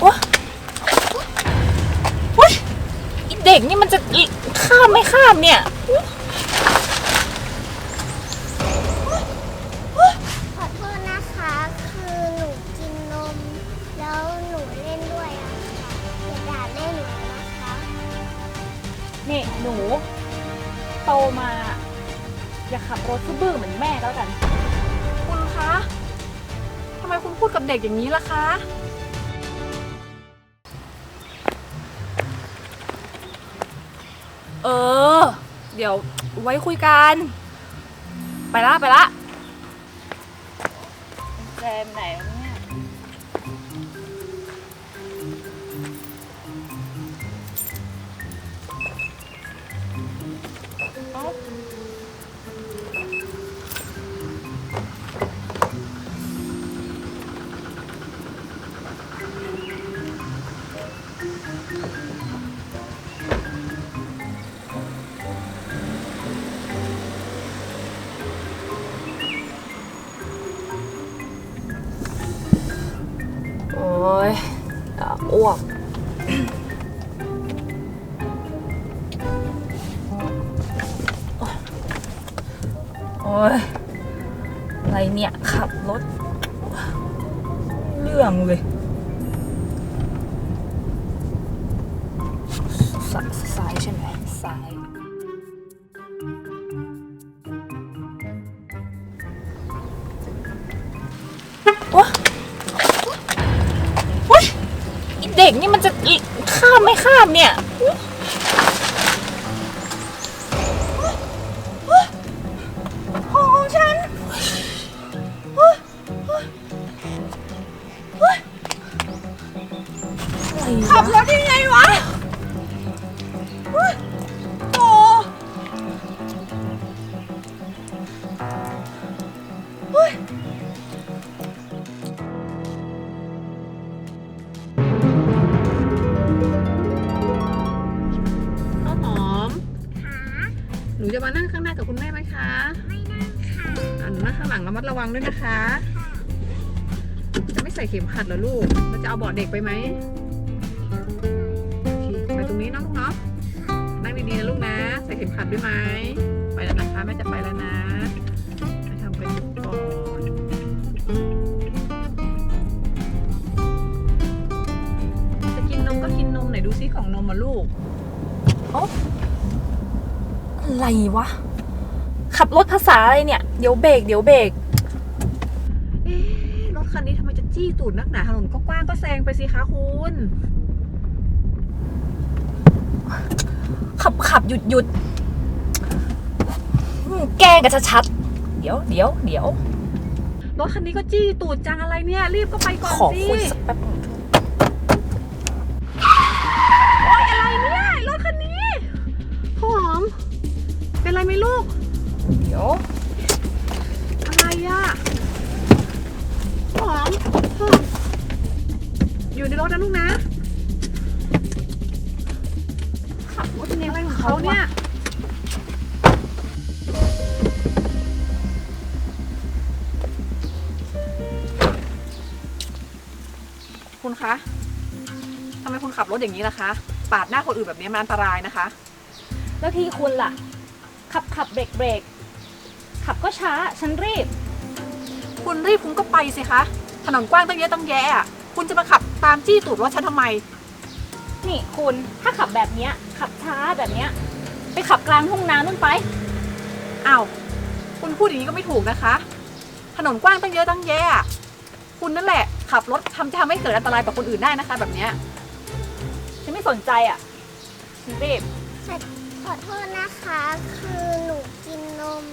โอ๊ยโอ๊ยไอ้เด็กนี่มันจะข้ามไม่ข้ามเนี่ยขอโทษนะคะ คือหนูกินนม แล้วหนูเล่นด้วยอะค่ะอย่าด่าแม่หนูนะคะ นี่หนู โตมา อย่าขับรถซื่อๆเหมือนแม่ก็แล้วกัน คุณคะทำไมคุณพูดกับเด็กอย่างนี้ล่ะคะ ออ เดี๋ยวไว้คุยกัน ไปละไปละ แจมไหน โอ๊ยอะไรเนี่ยขับรถ เรื่องเลยสายซ้ายใช่ไหมซ้ายโอ๊ยโอ๊ยเด็กนี่มันจะข้ามไม่ข้ามเนี่ย นูจะมานั่งข้างหน้ากับคุณแม่ไหมคะไม่นั่งค่ะอ่าหนูนั่งข้างหลังระมัดระวังด้วยนะคะ จะไม่ใส่เข็มขัดเหรอลูกเราจะเอาเบาะเด็กไปไหมโอเคไปตรงนี้เนาะลูกเนาะนั่งดีๆนะลูกนะ ใส่เข็มขัดด้วยไหมไปแล้วนะคะแม่จะไปแล้วนะไปทำไปจุกก่อนจะกินนมก็กินนมไหนดูซิของนมมาลูกอะไรวะ ขับรถภาษาอะไรเนี่ย เดี๋ยวเบรกเดี๋ยวเบรกเอ๊ะรถคันนี้ทำไมจะจี้ตูดนักหนาถนนก็กว้างก็แซงไปสิคะคุณ ขับขับหยุดหยุดอืมแกล้งกันชัดๆเดี๋ยวเดี๋ยวเดี๋ยวรถคันนี้ก็จี้ตูดจังอะไรเนี่ย รีบก็ไปก่อนขอสิ คุยสักแป๊บนึง เป็นไรไหมลูก เดี๋ยว อะไรอะหอมหอมอยู่ในรถนะลูกนะ ขับรถเป็นยังไงของเขาเนี่ย คุณคะทำไมคุณขับรถอย่างนี้ล่ะคะ ปาดหน้าคนอื่นแบบนี้มันอันตรายนะคะ แล้วที่คุณล่ะ ขับขับเบรกเบรกขับก็ช้าฉันรีบ คุณรีบคุณก็ไปสิคะ ถนนกว้างตั้งเยอะตั้งแยะอะคุณจะมาขับตามจี้ตูดรถฉันทำไม นี่คุณถ้าขับแบบเนี้ย ขับช้าแบบเนี้ย ไปขับกลางทุ่งนานู่นไป อ้าว คุณพูดอย่างนี้ก็ไม่ถูกนะคะ ถนนกว้างตั้งเยอะตั้งแยะอะคุณนั่นแหละขับรถทำจะทำให้เกิดอันตรายกับคนอื่นได้นะคะ แบบเนี้ย ฉันไม่สนใจอะฉันรีบขอข อโทษนะคะ คือหนูกินนม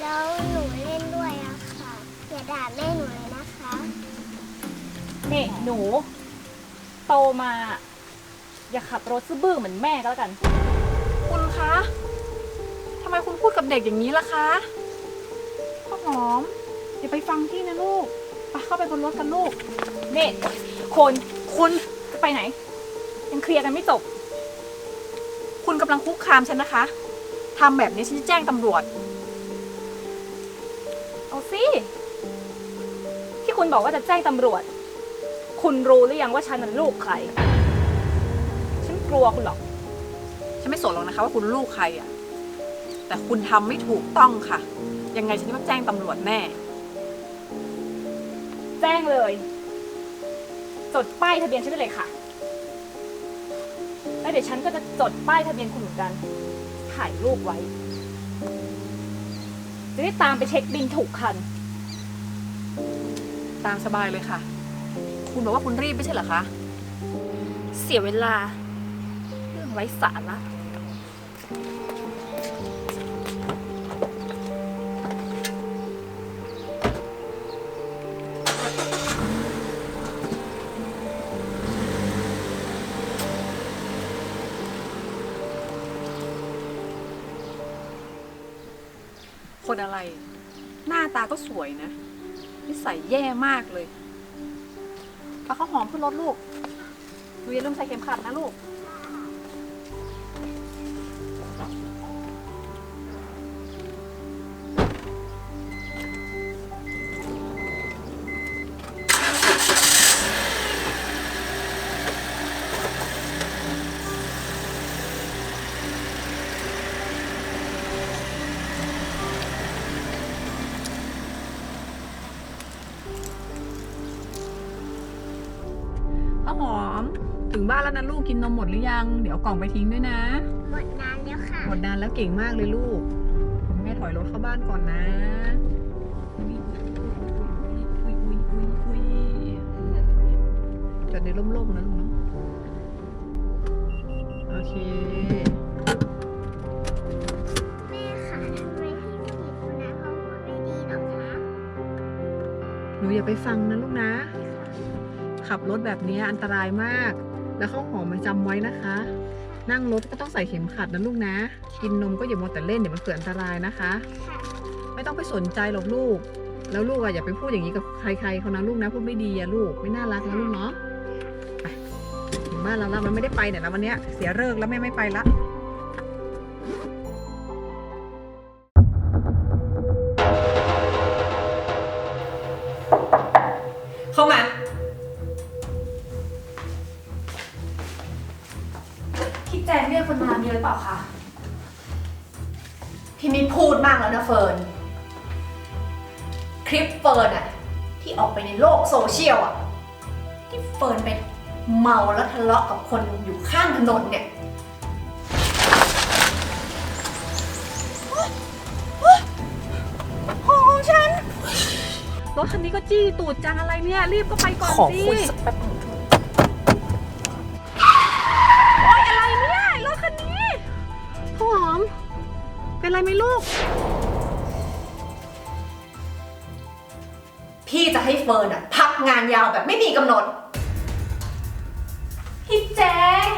แล้วหนูเล่นด้วยอะค่ะ อย่าด่าแม่หนูเลยนะคะ นี่หนู โตมา อย่าขับรถซื่อๆเหมือนแม่ก็แล้วกัน คุณคะทำไมคุณพูดกับเด็กอย่างนี้ล่ะคะข้าวหอมอย่าไปฟังพี่นะลูกไปเข้าไปบนรถกันลูกนี่คนคุณจะไปไหน ยังเคลียร์กันไม่จบ คุณกำลังคุกคามฉันนะคะทำแบบนี้ฉันจะแจ้งตำรวจ เอาสิ ที่คุณบอกว่าจะแจ้งตำรวจ คุณรู้หรือยังว่าฉันนั้นลูกใคร ฉันกลัวคุณหรอก ฉันไม่สนหรอกนะคะ ว่าคุณลูกใครอะแต่คุณทำไม่ถูกต้องค่ะ ยังไงฉันจะต้องแจ้งตำรวจแน่ แจ้งเลย จดป้ายทะเบียนฉันได้เลยค่ะ เดี๋ยวฉันก็จะจดป้ายทะเบียนคุณเหมือนกัน ถ่ายรูปไว้ จะได้ตามไปเช็คบินถูกคัน ตามสบายเลยค่ะ คุณบอกว่าคุณรีบไม่ใช่เหรอคะ เสียเวลา เรื่องไร้สาระ คนอะไร หน้าตาก็สวยนะ นิสัยแย่มากเลยเอาข้าวหอมขึ้นรถลูกดูอย่าลืมใส่เข็มขัดนะลูก งบ้านแล้วนะลูกกินนมหมดหรือยัง เดี๋ยวเอากล่องไปทิ้งด้วยนะ หมดนานแล้วค่ะ หมดนานแล้วเก่งมากเลยลูกคุณแม่ถอยรถเข้าบ้านก่อนนะอุ๊ยอุ๊ยอุ๊ยอุ๊ยอุ๊ยจอดในร่มๆนะลูกเนาะ โอเค แม่ค่ะทำไมพี่ผู้หญิงคนนั้นเขาพูดไม่ดีหรอคะหนูอย่าไปฟังนะลูกนะ ขับรถแบบนี้อันตรายมาก แล้วข้าวหอมมาจำไว้นะคะ นั่งรถก็ต้องใส่เข็มขัดนะลูกนะ กินนมก็อย่ามัวแต่เล่นเดี๋ยวมันเกิดอันตรายนะคะ ไม่ต้องไปสนใจหรอกลูก แล้วลูกอะอย่าไปพูดอย่างนี้กับใครๆเขานะลูกนะพูดไม่ดีอะลูกไม่น่ารักนะลูกเนาะไปถึงบ้านเราแล้วมันไม่ได้ไปเนี่ยแล้ววันเนี้ยเสียเลิกแล้วแม่ไม่ไปละ พี่ไม่พูดมากแล้วนะเฟิร์น คลิปเฟิร์นอะที่ออกไปในโลกโซเชียลอะที่เฟิร์นไปเมาแล้วทะเลาะกับคนอยู่ข้างถนนเนี่ยของฉัน รถคันนี้ก็จี้ตูดจังอะไรเนี่ย รีบก็ไปก่อนขอสิคุยสักแป๊บหนึ่ง ไรไหมลูก พี่จะให้เฟิร์นอะพักงานยาวแบบไม่มีกำหนด พี่แจง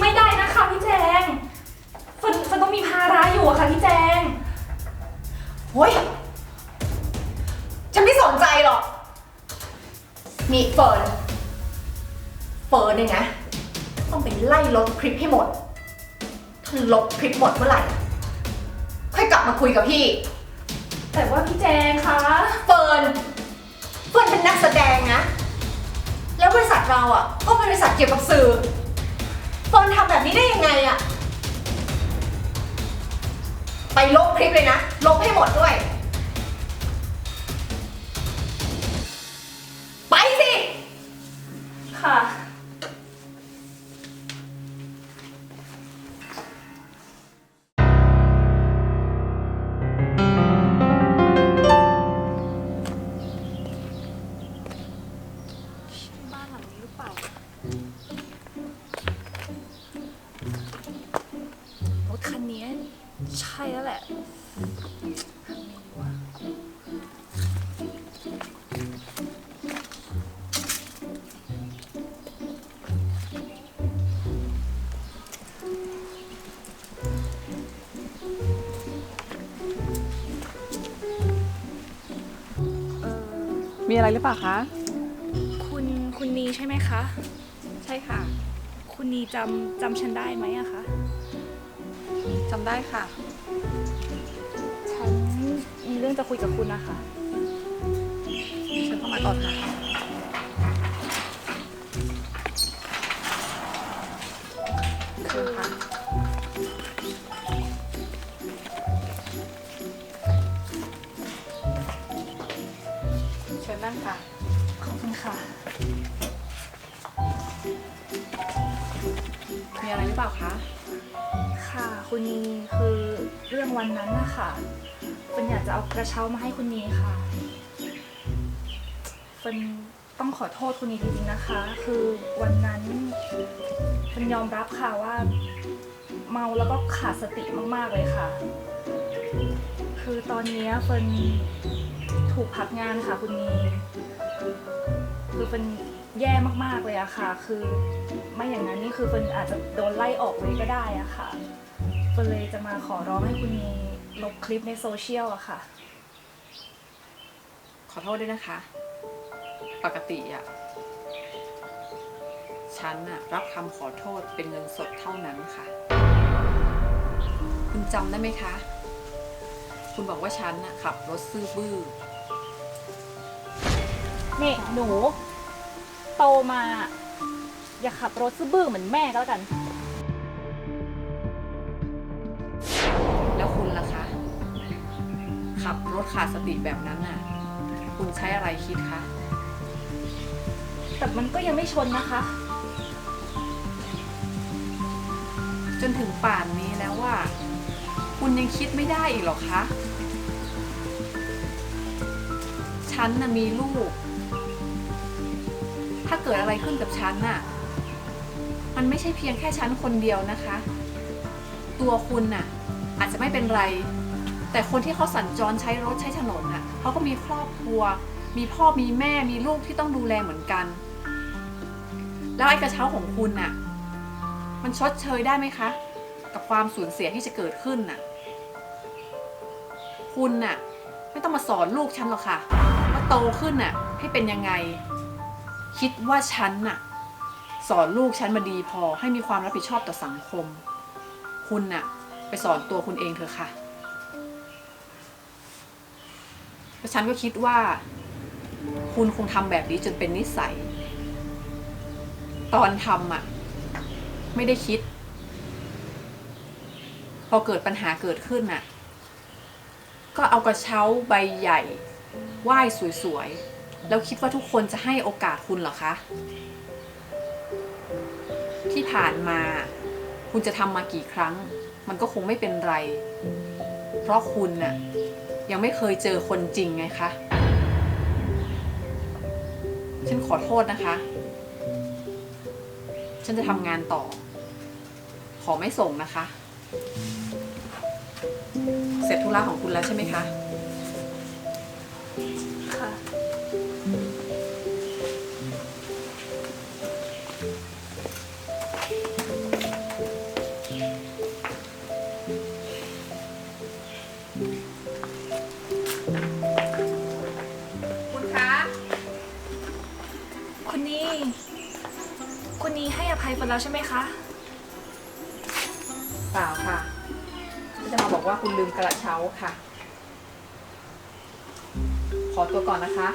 ไม่ได้นะคะพี่แจงฝนฝนต้องมีภาระอยู่อะค่ะพี่แจงเฮ้ย ฉันไม่สนใจหรอกมีเฟิร์น เฟิร์นเนี่ยนะ ต้องไปไล่ลบคลิปให้หมด ถ้าลบคลิปหมดเมื่อไหร่ ค่อยกลับมาคุยกับพี่ แต่ว่าพี่แจงคะ เฟิร์น เฟิร์นเป็นนักแสดงนะ แล้วบริษัทเราอะ ก็เป็นบริษัทเกี่ยวกับสื่อ เฟิร์นทำแบบนี้ได้ยังไงอะ ไปลบคลิปเลยนะ ลบให้หมดด้วย มีอะไรหรือเปล่าคะ คุณคุณนีใช่ไหมคะ ใช่ค่ะ คุณนีจำจำฉันได้ไหมอะคะจำได้ค่ะ ฉันมีเรื่องจะคุยกับคุณนะคะฉันเข้ามาก่อนค่ะ คือค่ะางค่ะ ขอบคุณค่ะ มีอะไรหรือเปล่าคะ ค่ะ คุณนีคือเรื่องวันนั้นนะคะเฟินอยากจะเอากระเช้ามาให้คุณนีค่ะเฟินต้องขอโทษคุณนีจริงๆนะคะ คือวันนั้นเฟินยอมรับค่ะว่า เมาแล้วก็ขาดสติมากๆเลยค่ะ คือตอนนี้เฟิร์น ถูกพักงานค่ะคุณนีคือเฟินแย่มากๆเลยอะค่ะ คือไม่อย่างนั้นนี่คือเฟิร์นอาจจะโดนไล่ออกเลยก็ได้อะค่ะเฟิร์นเลยจะมาขอร้องให้คุณนีลบคลิปในโซเชียลอะค่ะ ขอโทษด้วยนะคะ ปกติอะฉันอะรับคำขอโทษเป็นเงินสดเท่านั้นค่ะ คุณจำได้ไหมคะ คุณบอกว่าฉันอะขับรถซื่อบื้อ นี่หนู โตมา อย่าขับรถซื่อบื้อเหมือนแม่ก็แล้วกัน แล้วคุณล่ะคะ ขับรถขาดสติแบบนั้นน่ะ คุณใช้อะไรคิดคะ แต่มันก็ยังไม่ชนนะคะ จนถึงป่านนี้แล้วว่า คุณยังคิดไม่ได้อีกเหรอคะ ฉันน่ะมีลูก ถ้าเกิดอะไรขึ้นกับฉันน่ะ มันไม่ใช่เพียงแค่ฉันคนเดียวนะคะ ตัวคุณน่ะ อาจจะไม่เป็นไร แต่คนที่เขาสัญจรใช้รถใช้ถนนน่ะเขาก็มีครอบครัว มีพ่อมีแม่มีลูกที่ต้องดูแลเหมือนกัน แล้วไอ้กระเช้าของคุณน่ะ มันชดเชยได้ไหมคะ กับความสูญเสียที่จะเกิดขึ้นน่ะ คุณน่ะ ไม่ต้องมาสอนลูกฉันหรอกค่ะว่าโตขึ้นน่ะ ให้เป็นยังไง คิดว่าฉันน่ะ สอนลูกฉันมาดีพอให้มีความรับผิดชอบต่อสังคม คุณน่ะ ไปสอนตัวคุณเองเถอะค่ะแล้วฉันก็คิดว่า คุณคงทำแบบนี้จนเป็นนิสัย ตอนทำอะ ไม่ได้คิด พอเกิดปัญหาเกิดขึ้นน่ะ ก็เอากระเช้าใบใหญ่ไหว้สวยๆ แล้วคิดว่าทุกคนจะให้โอกาสคุณเหรอคะ ที่ผ่านมา คุณจะทำมากี่ครั้ง มันก็คงไม่เป็นไร เพราะคุณน่ะ ยังไม่เคยเจอคนจริงไงคะ ฉันขอโทษนะคะ ฉันจะทำงานต่อ ขอไม่ส่งนะคะ เสร็จธุระของคุณแล้วใช่ไหมคะค่ะ ให้อภัยเฟิร์นแล้วใช่ไหมคะ เปล่าค่ะก็จะมาบอกว่าคุณลืมกระเช้าค่ะ ขอตัวก่อนนะคะ